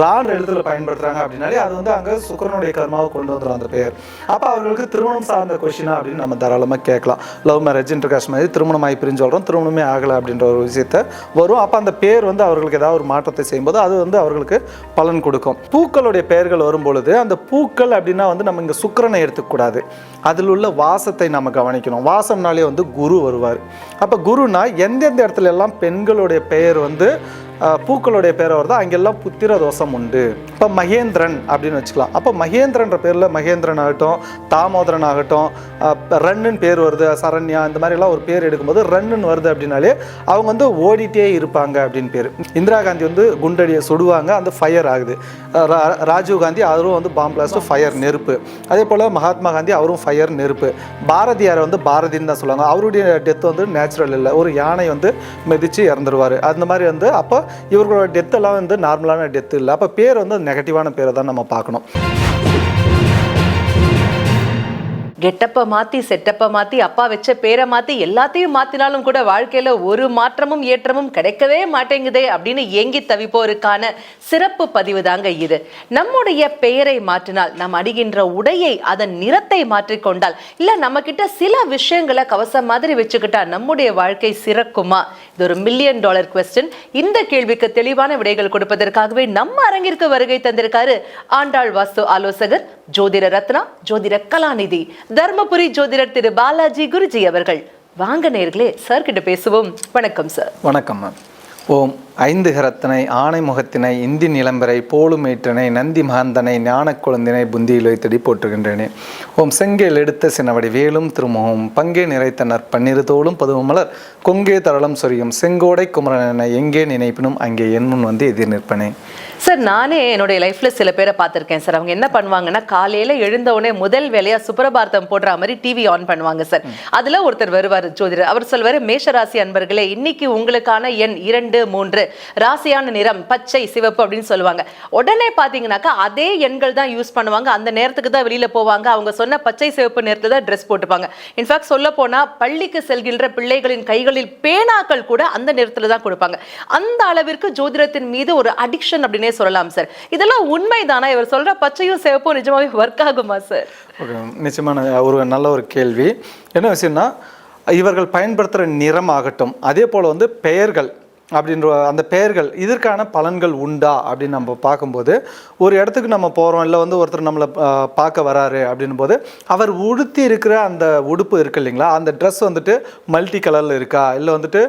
ரான்ற எழுத்துல பயன்படுத்துறாங்க அப்படின்னாலே அது வந்து அங்க சுக்கரனுடைய கர்மாவை கொண்டு வந்துடும் அந்த பெயர். அப்ப அவர்களுக்கு திருமணம் சார்ந்த கொஸ்டினா அப்படின்னு நம்ம தாராளமா கேட்கலாம். லவ் மேரேஜ் இன்டர்காஸ்ட் மாதிரி திருமணம் ஆகி பிரிஞ்சு சொல்றோம் திருமணமே ஆகலை அப்படின்ற ஒரு விஷயத்த வரும். அப்ப அந்த பேர் வந்து அவர்களுக்கு ஏதாவது ஒரு மாற்றத்தை செய்யும்போது அது வந்து அவர்களுக்கு பலன் கொடுக்கும். பூக்களுடைய பெயர்கள் வரும் பொழுது அந்த பூக்கள் அப்படின்னா வந்து நம்ம இங்க சுக்கரனை எடுத்துக்கூடாது அதில் உள்ள வாசத்தை நம்ம கவனிக்கணும். வாசம்னாலே வந்து குரு வருவார். அப்போ குருனா எந்தெந்த இடத்துல எல்லாம் பெண்களுடைய பெயர் வந்து பூக்களுடைய பேர் வருதோ அங்கெல்லாம் புத்திர தோஷம் உண்டு. இப்போ மகேந்திரன் அப்படின்னு வச்சுக்கலாம். அப்போ மகேந்திரன்ற பேரில் மகேந்திரன் ஆகட்டும் தாமோதரன் ஆகட்டும் ரன்னுன்னு பேர் வருது சரண்யா இந்த மாதிரிலாம் ஒரு பேர் எடுக்கும்போது ரன்னுன்னு வருது அப்படின்னாலே அவங்க வந்து ஓடிட்டே இருப்பாங்க அப்படின்னு பேர். இந்திரா காந்தி வந்து குண்டடியை சுடுவாங்க அந்த ஃபயர் ஆகுது. ரா- ராஜீவ் காந்தி அவரும் வந்து பாம் பிளாஸ்ட் ஃபயர் நெருப்பு. அதே போல் மகாத்மா காந்தி அவரும் ஃபயர் நெருப்பு. பாரதியாரை வந்து பாரதின்னு தான் சொல்லுவாங்க. அவருடைய டெத் வந்து நேச்சுரல் இல்லை. ஒரு யானை வந்து மிதித்து இறந்துருவார். அந்த மாதிரி வந்து அப்போ இவர்களோட டெத்தெல்லாம் வந்து நார்மலான டெத் இல்லை. அப்போ பேர் வந்து நெகட்டிவான பேரை தான் நம்ம பார்க்கணும். கெட்டப்ப மாத்தி செட்டப்ப மாத்தி அப்பா வச்ச பேரை மாத்தி எல்லாத்தையும் மாத்தினாலும் கூட வாழ்க்கையில ஒரு மாற்றமும் ஏற்றமும் கிடைக்கவே மாட்டேங்குதே அப்படின்னு ஏங்கி தவிப்போருக்கான சிறப்பு பதிவு தாங்க இது. நம்முடைய பெயரை மாற்றினால் நாம் அடிகின்ற உடையை அதன் நிறத்தை மாற்றிக்கொண்டால் இல்ல நம்ம கிட்ட சில விஷயங்களை கவசம் மாதிரி வச்சுக்கிட்டா நம்முடைய வாழ்க்கை சிறக்குமா? இது ஒரு மில்லியன் டாலர் கொஸ்டின் இந்த கேள்விக்கு தெளிவான விடைகள் கொடுப்பதற்காகவே நம்ம அரங்கிற்கு வருகை தந்திருக்காரு ஆண்டாள் வாஸ்து ஆலோசகர் ஜோதிட ரத்னா ஜோதிட கலாநிதி. தர்மபுரி ஜோதிடர் திரு பாலாஜி குருஜி அவர்கள். வாங்க நேர்களே சார் கிட்ட பேசுவோம். வணக்கம் சார் வணக்கம் மேம் ஓம் ஐந்து கரத்தனை ஆணை முகத்தினை இந்தி நிலம்பரை போலுமேற்றனை நந்தி மகந்தனை ஞான குழந்தினை புந்தியில் வைத்தடி போற்றுகின்றேனே. ஓம் செங்கேல் எடுத்த சினவடி வேலும் திருமுகம் பங்கே நிறைத்த நற்பன்னிரு தோளும் பதுவமலர் கொங்கே தரளம் சொரியும் செங்கோடை குமரனை எங்கே நினைப்பினும் அங்கே என் முன் வந்து எதிர் நிற்பனே. சார் நானே என்னுடைய லைஃப்ல சில பேரை பார்த்திருக்கேன் சார். அவங்க என்ன பண்ணுவாங்கன்னா காலையில எழுந்த உடனே முதல் வேலையா சுப்ரபாரதம் போடுற மாதிரி டிவி ஆன் பண்ணுவாங்க சார். அதுல ஒருத்தர் வருவார் ஜோதிடர். அவர் சொல்வாரு மேஷராசி அன்பர்களே இன்னைக்கு உங்களுக்கான எண் இரண்டு மூன்று. ராசியான நிறம் பச்சை சிவப்பு அப்படின்னு சொல்லுவாங்க. உடனே பாத்தீங்கன்னாக்கா அதே எண்கள் தான் யூஸ் பண்ணுவாங்க. அந்த நேரத்துக்கு தான் வெளியில போவாங்க. அவங்க சொன்ன பச்சை சிவப்பு நேரத்துல தான் ட்ரெஸ் போட்டுப்பாங்க. இன்ஃபேக்ட் சொல்ல போனா பள்ளிக்கு செல்கின்ற பிள்ளைகளின் கைகளில் பேனாக்கள் கூட அந்த நேரத்துல தான் கொடுப்பாங்க. அந்த அளவிற்கு ஜோதிடத்தின் மீது ஒரு அடிக்ஷன் அப்படின்னே சொல்லலாம் சார் இதெல்லாம் உண்மைதானா? இவர் சொல்ற பச்சையும் சிவப்பும் நிஜமாவே ஒர்க் ஆகுமா சார் நிச்சயமான ஒரு நல்ல ஒரு கேள்வி. என்ன விஷயம்னா இவர்கள் பயன்படுத்துகிற நிறம் ஆகட்டும். அதே போல் வந்து பெயர்கள். அப்படின்ற அந்த பெயர்கள் இதற்கான பலன்கள் உண்டா அப்படின்னு நம்ம பார்க்கும்போது ஒரு இடத்துக்கு நம்ம போகிறோம் இல்லை வந்து ஒருத்தர் நம்மளை பார்க்க வராரு அப்படின்னும் போது அவர் உடுத்தி இருக்கிற அந்த உடுப்பு இருக்கு இல்லைங்களா? அந்த ட்ரெஸ் வந்துட்டு மல்டி கலரில் இருக்கா? இல்லை வந்துட்டு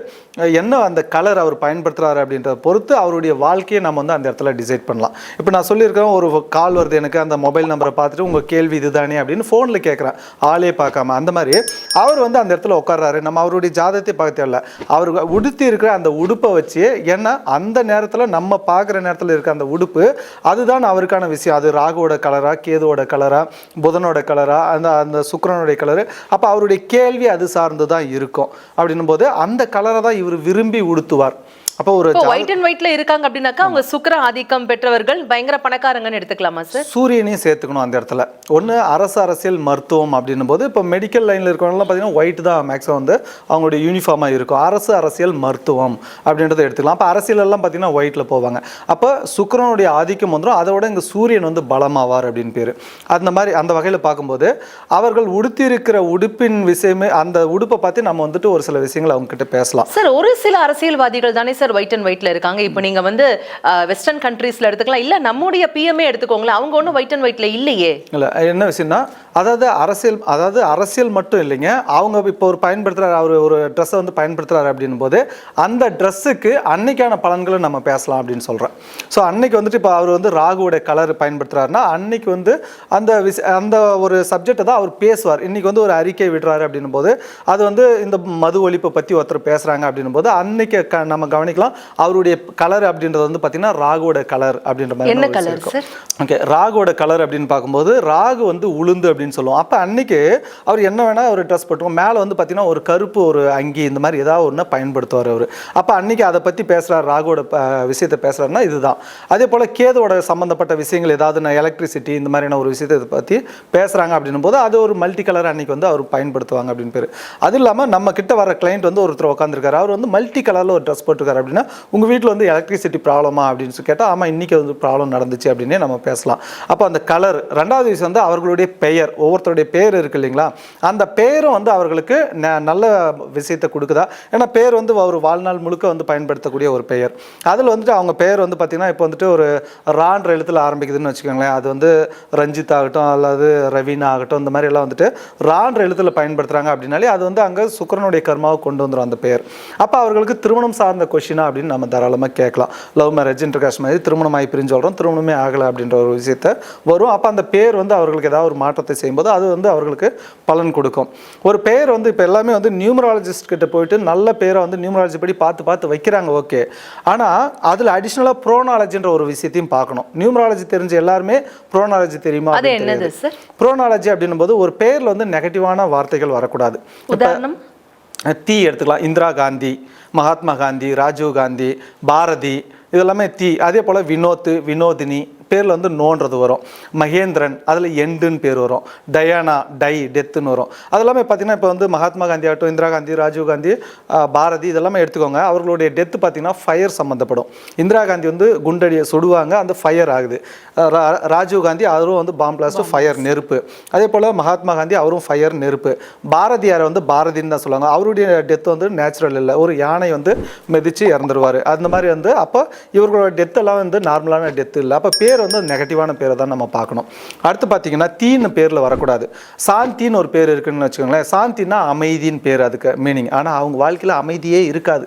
என்ன அந்த கலர் அவர் பயன்படுத்துகிறாரு அப்படின்றத பொறுத்து அவருடைய வாழ்க்கையை நம்ம வந்து அந்த இடத்துல டிசைட் பண்ணலாம். இப்போ நான் சொல்லியிருக்கிறேன் ஒரு கால் வருது எனக்கு அந்த மொபைல் நம்பரை பார்த்துட்டு உங்கள் கேள்வி இதுதானே? அப்படின்னு ஃபோனில் கேட்குறேன் ஆளே பார்க்காம அந்த மாதிரி அவர் வந்து அந்த இடத்துல உட்கார்றாரு. நம்ம அவருடைய ஜாதகத்தை பார்க்க தேவையில்ல. அவர் உடுத்தி இருக்கிற அந்த உடுப்பை உடுப்பை வச்சு ஏன்னா அந்த நேரத்தில் நம்ம பார்க்குற நேரத்தில் இருக்க அந்த உடுப்பு அதுதான் அவருக்கான விஷயம். அது ராகுவோட கலரா கேதுவோட கலரா புதனோட கலரா அந்த அந்த சுக்கரனுடைய கலரு அப்போ அவருடைய கேள்வி அது சார்ந்து தான் இருக்கும். அப்படின்னும் போது அந்த கலரை தான் இவர் விரும்பி உடுத்துவார். அப்போ ஒரு ஒயிட் அண்ட் ஒயிட்ல இருக்காங்க அப்படின்னாக்கா அவங்க சுக்கிர ஆதிக்கம் பெற்றவர்கள் பயங்கர பணக்காரங்கன்னு எடுத்துக்கலாமா சார் சூரியனையும் சேர்த்துக்கணும் அந்த இடத்துல. ஒன்று அரசு அரசியல் மருத்துவம் அப்படின்னும் போது இப்போ மெடிக்கல் லைனில் இருக்கிறவங்கலாம் பார்த்தீங்கன்னா ஒயிட் தான் மேக்ஸிமம் வந்து அவங்களுடைய யூனிஃபார்மாக இருக்கும். அரசு அரசியல் மருத்துவம் அப்படின்றத எடுத்துக்கலாம். அப்போ அரசியல் எல்லாம் பார்த்தீங்கன்னா ஒயிட்டில் போவாங்க. அப்போ சுக்கிரனுடைய ஆதிக்கம் வந்துடும் அதை விட இங்கே சூரியன் வந்து பலமாவார் அப்படின்னு பேர். அந்த மாதிரி அந்த வகையில் பார்க்கும்போது அவர்கள் உடுத்தியிருக்கிற உடுப்பின் விஷயமே அந்த உடுப்பை பார்த்து நம்ம வந்துட்டு ஒரு சில விஷயங்களை அவங்க கிட்ட பேசலாம். சார் ஒரு சில அரசியல்வாதிகள் தானே சார் ஒயிட் அண்ட் ஒயிட்ல இருக்காங்க. இப்போ நீங்க வந்து வெஸ்டர்ன் கண்ட்ரீஸ்ல எடுத்துக்கலாம். இல்ல நம்முடைய பிஎம்ஏ எடுத்துக்கோங்களேன். அவங்க ஒன்றும் ஒயிட் அண்ட் ஒயிட்ல இல்லையே. இல்ல என்ன விஷயம்னா அதாவது அரசியல் அதாவது அரசியல் மட்டும் இல்லைங்க. அவங்க இப்போ ஒரு பயன்படுத்துகிறார் அவர் ஒரு ட்ரெஸ்ஸை வந்து பயன்படுத்துறாரு அப்படின்னும் போது அந்த ட்ரெஸ்ஸுக்கு அன்னைக்கான பலன்களை நம்ம பேசலாம் அப்படின்னு சொல்கிறேன் ஸோ அன்னைக்கு வந்துட்டு இப்போ அவர் வந்து ராகுவோட கலர் பயன்படுத்துறாருன்னா அன்னைக்கு வந்து அந்த விஷ அந்த ஒரு சப்ஜெக்டை தான் அவர் பேசுவார். இன்னைக்கு வந்து ஒரு அறிக்கை விடுறாரு அப்படின்னும் போது அது வந்து இந்த மது ஒழிப்பை பற்றி ஒருத்தர் பேசுகிறாங்க அப்படின்னும் போது அன்னைக்கு க நம்ம கவனிக்கலாம் அவருடைய கலர் அப்படின்றது வந்து பார்த்தீங்கன்னா ராகுவோட கலர் அப்படின்ற மாதிரி என்ன? இருக்கும். ஓகே ராகுவோட கலர் அப்படின்னு பார்க்கும்போது ராகு வந்து உளுந்து அப்படின்னு சொல்லுவோம். அப்போ அன்னைக்கு அவர் என்ன வேணால் ஒரு ட்ரெஸ் போட்டுவோம் மேலே வந்து பார்த்தீங்கன்னா ஒரு கருப்பு ஒரு அங்கி இந்த மாதிரி ஏதாவது ஒன்று பயன்படுத்துவார் அவர். அப்போ அன்னைக்கு அதை பற்றி பேசுகிறார் ராகுவோட விஷயத்தை பேசுகிறாருன்னா இதுதான். அதே போல் கேதுவோட சம்மந்தப்பட்ட விஷயங்கள் ஏதாவது நான் எலக்ட்ரிசிட்டி இந்த மாதிரியான ஒரு விஷயத்தை பற்றி பேசுகிறாங்க அப்படின்னும் போது அது ஒரு மல்டி கலர் அன்னைக்கு வந்து அவர் பயன்படுத்துவாங்க அப்படின்னு பேர். அது இல்லாமல் நம்ம கிட்ட வர கிளைண்ட் வந்து ஒருத்தர் உட்காந்துருக்காரு அவர் வந்து மல்டி கலரில் ஒரு ட்ரெஸ் போட்டிருக்காரு அப்படின்னா உங்கள் வீட்டில் வந்து எலக்ட்ரிசிட்டி ப்ராப்ளமா அப்படின்னு சொல்லி கேட்டால் ஆமாம் இன்றைக்கி வந்து ப்ராப்ளம் நடந்துச்சு அப்படின்னே நம்ம பேசலாம். அப்போ அந்த கலர் ரெண்டாவது விஷயம் வந்து அவர்களுடைய பெயர் ஒவ்வொருத்தருடைய பேர் இருக்கு இல்லைங்களா? அந்த பெயரும் வந்து அவர்களுக்கு ந- நல்ல விஷயத்தை கொடுக்குதா? ஏன்னா பேர் வந்து ஒரு வாழ்நாள் முழுக்க வந்து பயன்படுத்தக்கூடிய ஒரு பெயர். அதில் வந்துட்டு அவங்க பேர் வந்து பார்த்திங்கன்னா இப்போ வந்துட்டு ஒரு ரான்ற எழுத்தில் ஆரம்பிக்குதுன்னு வச்சுக்கோங்களேன். அது வந்து ரஞ்சித் ஆகட்டும் அல்லது ரவீனா ஆகட்டும் இந்த மாதிரி எல்லாம் வந்துட்டு ரான்ற எழுத்தில் பயன்படுத்துகிறாங்க அப்படின்னாலே அது வந்து அங்கே சுக்கரனுடைய கர்மாவை கொண்டு வந்துடும் அந்த பெயர் அப்போ அவர்களுக்கு திருமணம் சார்ந்த கொஷின் அப்படின்னு நம்ம தாராளமாக கேட்கலாம். லவ் மேரேஜ் இன்டர்காஸ்ட் மாதிரி திருமணம் ஆகி பிரிஞ்சு சொல்கிறோம் திருமணமே ஆகலை அப்படின்ற ஒரு விஷயத்த வரும். அப்போ அந்த பேர் வந்து அவர்களுக்கு ஏதாவது ஒரு மாற்றத்தை செய்யும்போது அது வந்து அவர்களுக்கு பலன் கொடுக்கும். ஒரு பெயர் வந்து இப்போ எல்லாமே வந்து நியூமராலஜிஸ்ட் கிட்ட போயிட்டு நல்ல பேரை வந்து நியூமராலஜி படி பார்த்து பார்த்து வைக்கிறாங்க ஓகே ஆனால் அதில் அடிஷ்னலாக ப்ரோனாலஜின்ற ஒரு விஷயத்தையும் பார்க்கணும். நியூமராலஜி தெரிஞ்ச எல்லாருமே ப்ரோனாலஜி தெரியுமா ப்ரோனாலஜி அப்படின்னும் போது ஒரு பேரில் வந்து நெகட்டிவான வார்த்தைகள் வரக்கூடாது. உதாரணம்? தீ எடுத்துக்கலாம். இந்திரா காந்தி மகாத்மா காந்தி ராஜீவ் காந்தி பாரதி இதெல்லாமே தீ. அதே போல் வினோத் வினோதினி பேரில் வந்து நோன்றது வரும். மகேந்திரன் அதில் எண்டுன்னு பேர் வரும். டயானா டை டெத்துன்னு வரும். அதெல்லாமே பார்த்தீங்கன்னா இப்போ வந்து மகாத்மா காந்தி ஆகட்டும் இந்திரா காந்தி ராஜீவ் காந்தி பாரதி இதெல்லாமே எடுத்துக்கோங்க. அவர்களுடைய டெத்து பார்த்தீங்கன்னா ஃபயர் சம்மந்தப்படும் இந்திரா காந்தி வந்து குண்டடியை சுடுவாங்க அந்த ஃபயர் ஆகுது. ராஜீவ் காந்தி அவரும் வந்து பாம் பிளாஸ்ட் ஃபயர் நெருப்பு. அதே போல் மகாத்மா காந்தி அவரும் ஃபயர் நெருப்பு. பாரதியாரை வந்து பாரதின்னு தான் சொல்லுவாங்க. அவருடைய டெத் வந்து நேச்சுரல் இல்லை. ஒரு யானை வந்து மிதிச்சு இறந்துருவார். அந்த மாதிரி வந்து அப்போ இவர்களோட டெத் எல்லாம் வந்து நார்மலான டெத் இல்லை. அப்போ பேர் வந்து நெகட்டிவான பேரை தான் நம்ம பார்க்கணும். அடுத்து பார்த்தீங்கன்னா தீன்னு பேரில் வரக்கூடாது. சாந்தின்னு ஒரு பேர் இருக்குன்னு வச்சுக்கோங்களேன். சாந்தின்னா அமைதின்னு பேர் அதுக்கு மீனிங் ஆனால் அவங்க வாழ்க்கையில் அமைதியே இருக்காது.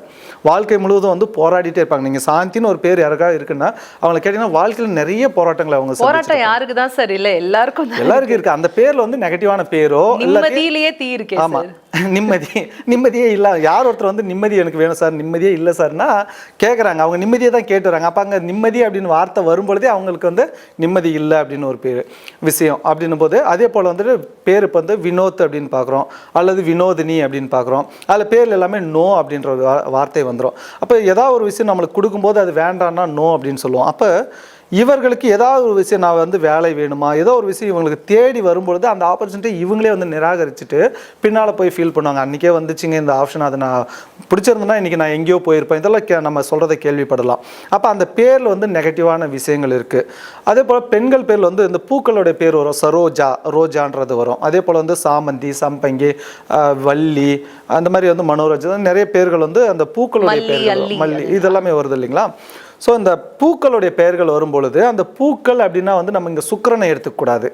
வாழ்க்கை முழுவதும் வந்து போராடிட்டே இருப்பாங்க. நீங்கள் சாந்தின்னு ஒரு பேர் யாருக்கா இருக்குன்னா அவங்களை கேட்டிங்கன்னா வாழ்க்கையில் நிறைய போராட்டங்களை அவங்க. போராட்டம் யாருக்கு தான் சார்? இல்ல எல்லாருக்கும். எல்லாருக்கும் இருக்கு. அந்த பேர்ல வந்து நெகட்டிவான பேரோ நிம்மதியிலேயே தீ இருக்கே ஆமா. சார். நிம்மதி நிம்மதியே இல்லை. யார் ஒருத்தர் வந்து நிம்மதி எனக்கு வேணும் சார் நிம்மதியே இல்லை சார்னா கேட்குறாங்க அவங்க நிம்மதியை தான் கேட்டுறாங்க அப்போ அங்கே நிம்மதி அப்படின்னு வார்த்தை வரும்பொழுதே அவங்களுக்கு வந்து நிம்மதி இல்லை அப்படின்னு ஒரு பேர் விஷயம். அப்படின்னும் போது அதே போல் வந்துட்டு பேர் இப்போ வந்து வினோத் அப்படின்னு பார்க்குறோம் அல்லது வினோதினி அப்படின்னு பார்க்குறோம் அதில் பேரில் எல்லாமே நோ அப்படின்ற ஒரு வார்த்தை வந்துடும் அப்போ ஏதாவது ஒரு விஷயம் நம்மளுக்கு கொடுக்கும்போது அது வேண்டான்னா நோ அப்படின்னு சொல்லுவோம். அப்போ இவர்களுக்கு ஏதாவது ஒரு விஷயம் நான் வந்து வேலை வேணுமா? ஏதோ ஒரு விஷயம் இவங்களுக்கு தேடி வரும்பொழுது அந்த ஆப்பர்ச்சுனிட்டி இவங்களே வந்து நிராகரிச்சுட்டு பின்னால் போய் ஃபீல் பண்ணுவாங்க. அன்றைக்கே வந்துச்சுங்க இந்த ஆப்ஷன் அதை நான் பிடிச்சிருந்தேன்னா இன்றைக்கி நான் எங்கேயோ போயிருப்பேன். இதெல்லாம் கே நம்ம சொல்கிறத கேள்விப்படலாம். அப்போ அந்த பேரில் வந்து நெகட்டிவான விஷயங்கள் இருக்குது அதே போல் பெண்கள் பேரில் வந்து இந்த பூக்களுடைய பேர் வரும். சரோஜா ரோஜான்றது வரும். அதே போல் வந்து சாமந்தி சம்பங்கி வள்ளி அந்த மாதிரி வந்து மனோரஜா நிறைய பேர்கள் வந்து அந்த பூக்களுடைய வரும். மல்லி இதெல்லாமே வருது இல்லைங்களா? ஸோ இந்த பூக்களுடைய பெயர்கள் வரும்பொழுது அந்த பூக்கள் அப்படின்னா வந்து நம்ம இங்கே சுக்கரனை எடுத்துக்கூடாது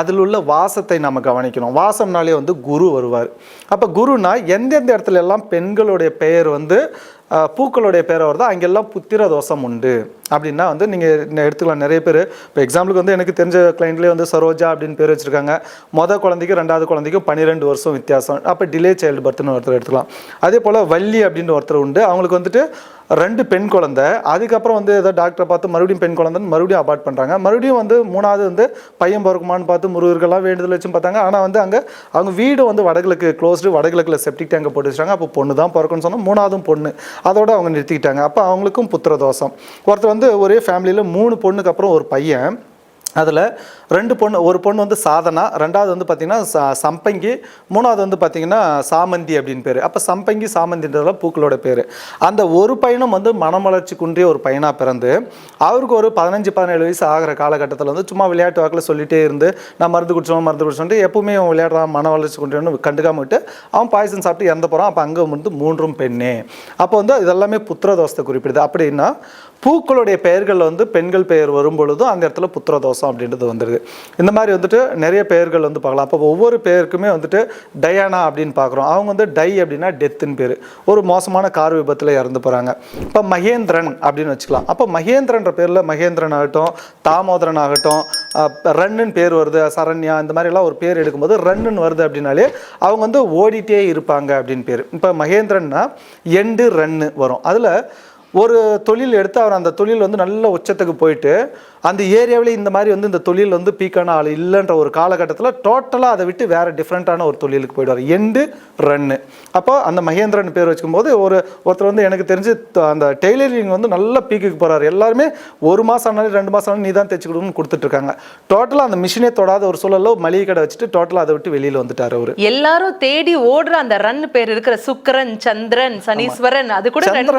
அதில் உள்ள வாசத்தை நம்ம கவனிக்கணும். வாசம்னாலே வந்து குரு வருவார். அப்போ குருனா எந்தெந்த இடத்துல எல்லாம் பெண்களுடைய பெயர் வந்து பூக்களுடைய பேரை வருதோ அங்கெல்லாம் புத்திர தோஷம் உண்டு. அப்படின்னா வந்து நீங்கள் எடுத்துக்கலாம். நிறைய பேர் இப்போ எக்ஸாம்பிளுக்கு வந்து எனக்கு தெரிஞ்ச கிளைண்ட்லேயே வந்து சரோஜா அப்படின்னு பேர் வச்சுருக்காங்க. மொதல் குழந்தைக்கும் ரெண்டாவது குழந்தைக்கும் பன்னிரெண்டு வருஷம் வித்தியாசம். அப்போ டிலே சைல்டு பர்த்னு ஒருத்தர் எடுத்துக்கலாம். அதே போல் வள்ளி அப்படின்னு ஒருத்தர் உண்டு. அவங்களுக்கு வந்துட்டு ரெண்டு பெண் குழந்தை. அதுக்கப்புறம் வந்து ஏதோ டாக்டரை பார்த்து மறுபடியும் பெண் குழந்தைன்னு மறுபடியும் அபார்ட் பண்ணுறாங்க மறுபடியும் வந்து மூணாவது வந்து பையன் பிறக்குமான்னு பார்த்து முருகர்கள்லாம் வேண்டுதல் வச்சும் பார்த்தாங்க. ஆனால் வந்து அங்கே அவங்க வீடு வந்து வடகிழக்கு க்ளோஸ்டு வடகிழக்கில் செப்டிக் டேங்கை போட்டு வச்சுட்டாங்க. அப்போ பொண்ணு தான் பிறக்குன்னு சொன்னால் மூணாவதும் பொண்ணு. அதோட அவங்க நிறுத்திக்கிட்டாங்க. அப்போ அவங்களுக்கும் புத்திர தோஷம் ஒருத்தர் வந்து ஒரே ஃபேமிலியில் மூணு பொண்ணுக்கு அப்புறம் ஒரு பையன். அதில் ரெண்டு பொண்ணு ஒரு பொண்ணு வந்து சாதனா ரெண்டாவது வந்து பார்த்திங்கன்னா ச- சம்பங்கி மூணாவது வந்து பார்த்திங்கன்னா சாமந்தி அப்படின்னு பேர். அப்போ சம்பங்கி சாமந்தின்றதெல்லாம் பூக்களோட பேர். அந்த ஒரு பையனும் வந்து மனமலர்ச்சி குன்றிய ஒரு பையனாக பிறந்து அவருக்கு ஒரு பதினஞ்சு பதினேழு வயசு ஆகிற காலகட்டத்தில் வந்து சும்மா விளையாட்டு வாக்கில் சொல்லிட்டே இருந்து நான் மருந்து குடிச்சோம் மருந்து குடிச்சோன்ட்டு எப்பவுமே அவன் விளையாடுறான் மன வளர்ச்சி குன்றியன்னு கண்டுக்காம விட்டு அவன் பாய்சன் சாப்பிட்டு இறந்து போகிறான் அப்போ அங்கே வந்து மூன்றும் பெண்ணே. அப்போ வந்து இதெல்லாமே புத்திர தோஷத்தை குறிப்பிடுது. அப்படின்னா பூக்களுடைய பெயர்கள் வந்து பெண்கள் பெயர் வரும் பொழுதும் அந்த இடத்துல புத்திரதோஷம் அப்படின்றது வந்துடுது இந்த மாதிரி வந்துட்டு நிறைய பெயர்கள் வந்து பார்க்கலாம். அப்போ ஒவ்வொரு பெயருக்குமே வந்துட்டு டயானா அப்படின்னு பார்க்குறோம். அவங்க வந்து டை அப்படின்னா டெத்துன்னு பேர். ஒரு மோசமான கார் விபத்தில் இறந்து போகிறாங்க இப்போ மகேந்திரன் அப்படின்னு வச்சுக்கலாம். அப்போ மகேந்திரன்ற பேரில் மகேந்திரன் ஆகட்டும் தாமோதரன் ஆகட்டும் ரன்னுன்னு பேர் வருது. சரண்யா இந்த மாதிரிலாம் ஒரு பேர் எடுக்கும்போது ரன்னுன்னு வருது அப்படின்னாலே அவங்க வந்து ஓடிட்டே இருப்பாங்க அப்படின்னு பேர். இப்போ மகேந்திரன்னா எண்டு ரன்னு வரும். அதில் ஒரு தொழில் எடுத்து அவர் அந்த தொழில் வந்து நல்ல உச்சத்துக்கு போயிட்டு அந்த ஏரியாவில் இந்த மாதிரி வந்து இந்த தொழில் வந்து பீக்கான ஆள் இல்லைன்ற ஒரு காலகட்டத்தில் டோட்டலாக அதை விட்டு வேறு டிஃப்ரெண்ட்டான ஒரு தொழிலுக்கு போயிடுவார். எண்டு ரன்னு அப்போ அந்த மகேந்திரன் பேர் வச்சுக்கும்போது ஒரு ஒருத்தர் வந்து எனக்கு தெரிஞ்சு அந்த டெய்லரிங் வந்து நல்ல பீக்குக்கு போகிறாரு எல்லாருமே ஒரு மாதம் ஆனாலும் ரெண்டு மாதம் ஆனாலும் நீ தான் தைச்சு கொடுக்கணும்னு கொடுத்துட்ருக்காங்க டோட்டலாக அந்த மிஷினே தொடாத ஒரு சூழலில் மளிகை கடை வச்சுட்டு டோட்டலாக அதை விட்டு வெளியில் வந்துட்டார் அவர். எல்லாரும் தேடி ஓடுற அந்த ரன் பேர் இருக்கிற சுக்கிரன் சந்திரன் சனீஸ்வரன் அது கூட ரன்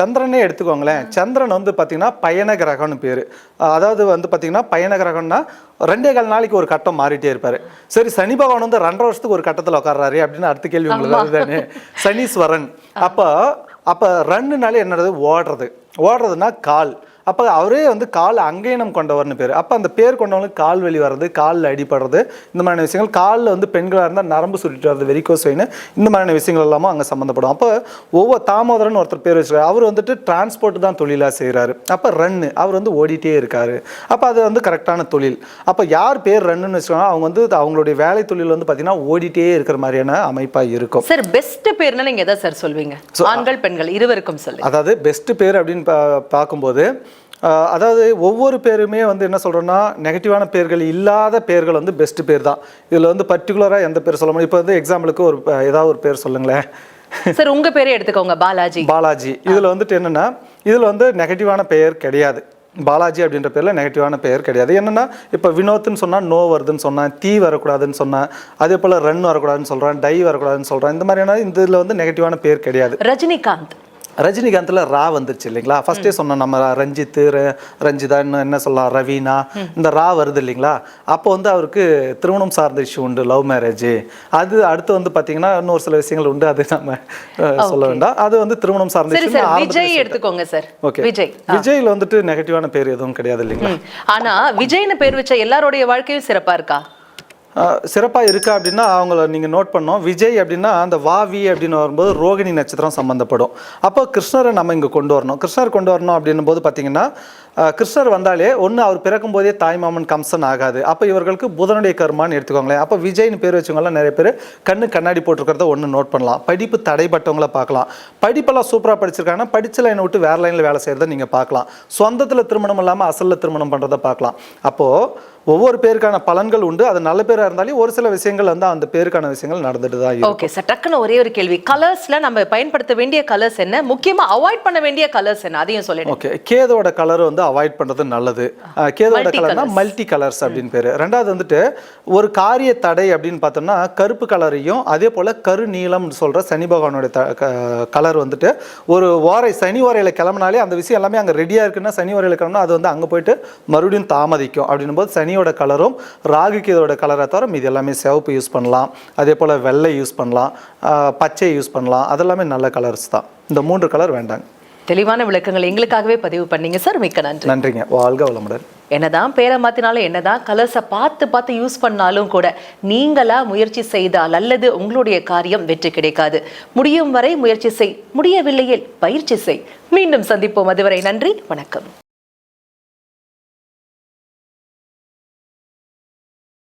சந்திரன் சந்திரன் எடுத்துக்கோங்களேன். சந்திரன் வந்து பார்த்தீங்கன்னா பயண கிரகம்னு பேர். அதாவது வந்து பார்த்தீங்கன்னா பயண கிரகம்னா ரெண்டே கால் நாளைக்கு ஒரு கட்டம் மாறிட்டே இருப்பாரு. சரி சனி பகவான் வந்து ரெண்டரை வருஷத்துக்கு ஒரு கட்டத்தில் உட்கார்றாரு அப்படின்னு அடுத்த கேள்வி உங்களுக்கு அதுதானே சனீஸ்வரன். அப்போ அப்போ ரன்னுனாலே என்னது? ஓடுறது. ஓடுறதுன்னா கால். அப்போ அவரே வந்து கால் அங்கீனம் கொண்டவர்னு பேர். அப்போ அந்த பேர் கொண்டவங்களுக்கு கால் வலி வர்றது காலில் அடிபடுறது இந்த மாதிரியான விஷயங்கள். காலில் வந்து பெண்களாக இருந்தால் நரம்பு சுருட்டு வர்றது வெரிகோஸ் வெயின் இந்த மாதிரியான விஷயங்கள் எல்லாமும் அங்கே சம்மந்தப்படும் அப்போ ஒவ்வொரு தாமோதரன் ஒருத்தர் பேர் வச்சிருக்காரு. அவர் வந்துட்டு டிரான்ஸ்போர்ட் தான் தொழிலாக செய்கிறாரு அப்போ ரன்னு அவர் வந்து ஓடிட்டே இருக்காரு. அப்போ அது வந்து கரெக்டான தொழில். அப்போ யார் பேர் ரன்னுன்னு வச்சுக்கோங்க அவங்க வந்து அவங்களுடைய வேலை தொழில் வந்து பார்த்தீங்கன்னா ஓடிட்டே இருக்கிற மாதிரியான அமைப்பாக இருக்கும். சார் பெஸ்ட் பேர்னா நீங்க எதை சார் சொல்வீங்க? ஆண்கள் பெண்கள் இருவருக்கும் சொல்லுங்க. அதாவது பெஸ்ட் பேர் அப்படின்னு பா பார்க்கும்போது அதாவது ஒவ்வொரு பேருமே வந்து என்ன சொல்கிறோன்னா நெகட்டிவான பேர்கள் இல்லாத பேர்கள் வந்து பெஸ்ட் பேர் தான். இதில் வந்து பர்டிகுலராக எந்த பேர் சொல்ல முடியும்? இப்போ வந்து எக்ஸாம்பிளுக்கு ஒரு ஏதாவது ஒரு பேர் சொல்லுங்களேன். சார் உங்க பேரே எடுத்துக்கோங்க பாலாஜி. பாலாஜி. இதில் வந்துட்டு என்னென்னா இதில் வந்து நெகட்டிவான பெயர் கிடையாது. பாலாஜி அப்படின்ற பேரில் நெகட்டிவான பெயர் கிடையாது. என்னென்னா இப்போ வினோத்னு சொன்னால் நோ வருதுன்னு சொன்னேன் தீ வரக்கூடாதுன்னு சொன்னேன் அதே போல் ரன் வரக்கூடாதுன்னு சொல்கிறேன் டை வரக்கூடாதுன்னு சொல்கிறேன் இந்த மாதிரியான இந்த இதில் வந்து நெகட்டிவான பேர் கிடையாது. ரஜினிகாந்த். ரஜினிகாந்தில் ரா வந்துருச்சு இல்லைங்களா? ஃபர்ஸ்டே சொன்னோம் நம்ம ரஞ்சித் ர- ரஞ்சிதா இன்னும் என்ன சொல்லலாம் ரவீனா இந்த ரா வருது இல்லைங்களா? அப்போ வந்து அவருக்கு திருமணம் சார்ந்த இஷ்யூ உண்டு லவ் மேரேஜ் அது அடுத்து வந்து பார்த்தீங்கன்னா இன்னொரு சில விஷயங்கள் உண்டு அது நம்ம சொல்ல வேண்டாம். அது வந்து திருமணம் சார்ந்த நான் விஜய் எடுத்துக்கோங்க சார். ஓகே விஜய் விஜய்ல வந்துட்டு நெகட்டிவான பேர் எதுவும் கிடையாது இல்லைங்களா? ம். ஆனா விஜய்னு பேர் வச்ச எல்லாருடைய வாழ்க்கையும் சிறப்பா இருக்கா? சிறப்பாக இருக்கா அப்படின்னா அவங்கள நீங்கள் நோட் பண்ணோம் விஜய் அப்படின்னா அந்த வாவி அப்படின்னு வரும்போது ரோகிணி நட்சத்திரம் சம்மந்தப்படும் அப்போ கிருஷ்ணரை நம்ம இங்கே கொண்டு வரணும். கிருஷ்ணர் கொண்டு வரணும் அப்படின்னும் போது பார்த்தீங்கன்னா கிருஷ்ணர் வந்தாலே ஒன்று அவர் பிறக்கும் போதே தாய்மாமன் கம்சன் ஆகாது. அப்போ இவர்களுக்கு புதனுடைய கருமான்னு எடுத்துக்கோங்களேன். அப்போ விஜய்னு பேர் வச்சவங்களாம் நிறைய பேர் கண்ணு கண்ணாடி போட்டிருக்கிறத ஒன்று நோட் பண்ணலாம். படிப்பு தடைப்பட்டவங்கள பார்க்கலாம். படிப்பெல்லாம் சூப்பராக படிச்சிருக்காங்கன்னா படிச்ச லைனை விட்டு வேறு லைனில் வேலை செய்கிறத நீங்கள் பார்க்கலாம். சொந்தத்தில் திருமணம் இல்லாமல் அசலில் திருமணம் பண்ணுறத பார்க்கலாம். அப்போது ஒவ்வொரு பேருக்கான பலன்கள் உண்டு. அது நல்ல பேராக இருந்தாலும் ஒரு சில விஷயங்கள் வந்து அந்த பேருக்கான விஷயங்கள் நடந்துட்டு தான் ஓகே சார் டக்குன்னு ஒரே ஒரு கேள்வி. கலர்ஸ்ல நம்ம பயன்படுத்த வேண்டிய கலர்ஸ் என்ன? முக்கியமா அவாய்ட் பண்ண வேண்டிய கலர்ஸ் என்ன? அதையும் சொல்லிடுங்க. ஓகே கேதோட கலர் வந்து அவாய்ட் பண்ணுறது நல்லது. கேதோட கலர்னா. மல்டி கலர்ஸ் அப்படின்னு பேர். ரெண்டாவது வந்துட்டு ஒரு காரிய தடை அப்படின்னு பார்த்தோம்னா கருப்பு கலரையும் அதே போல் கரு நீளம்னு சொல்கிற சனி பகவானுடைய கலர் வந்துட்டு ஒரு ஓரை சனி ஓரையில் கிளம்புனாலே அந்த விஷயம் எல்லாமே அங்கே ரெடியாக இருக்குன்னா சனி ஓரையில் கிளம்புனா அது வந்து அங்கே போயிட்டு மறுபடியும் தாமதிக்கும். அப்படின்னும் போது சனியோட கலரும் ராகு கேதோட கலரை தவிர மீதி எல்லாமே சிவப்பு யூஸ் பண்ணலாம். அதே போல் வெள்ளை யூஸ் பண்ணலாம். பச்சை யூஸ் பண்ணலாம். அதெல்லாமே நல்ல கலர்ஸ் தான். இந்த மூன்று கலர் வேண்டாங்க. தெளிவான விளக்கங்கள் எங்களுக்காகவே பதிவு பண்ணீங்க. சார் மிக்க நன்றி. நன்றிங்க. வாழ்க வளமுடன். என்னதான் பேரை மாத்தினாலும் என்னதான் கலர்ஸை பார்த்து பார்த்து யூஸ் பண்ணாலும் கூட நீங்களா முயற்சி செய்தால் அல்லது உங்களுடைய காரியம் வெற்றி கிடைக்காது. முடியும் வரை முயற்சி செய். முடியவில்லையே பயிற்சி செய். மீண்டும் சந்திப்போம். அதுவரை நன்றி. வணக்கம்.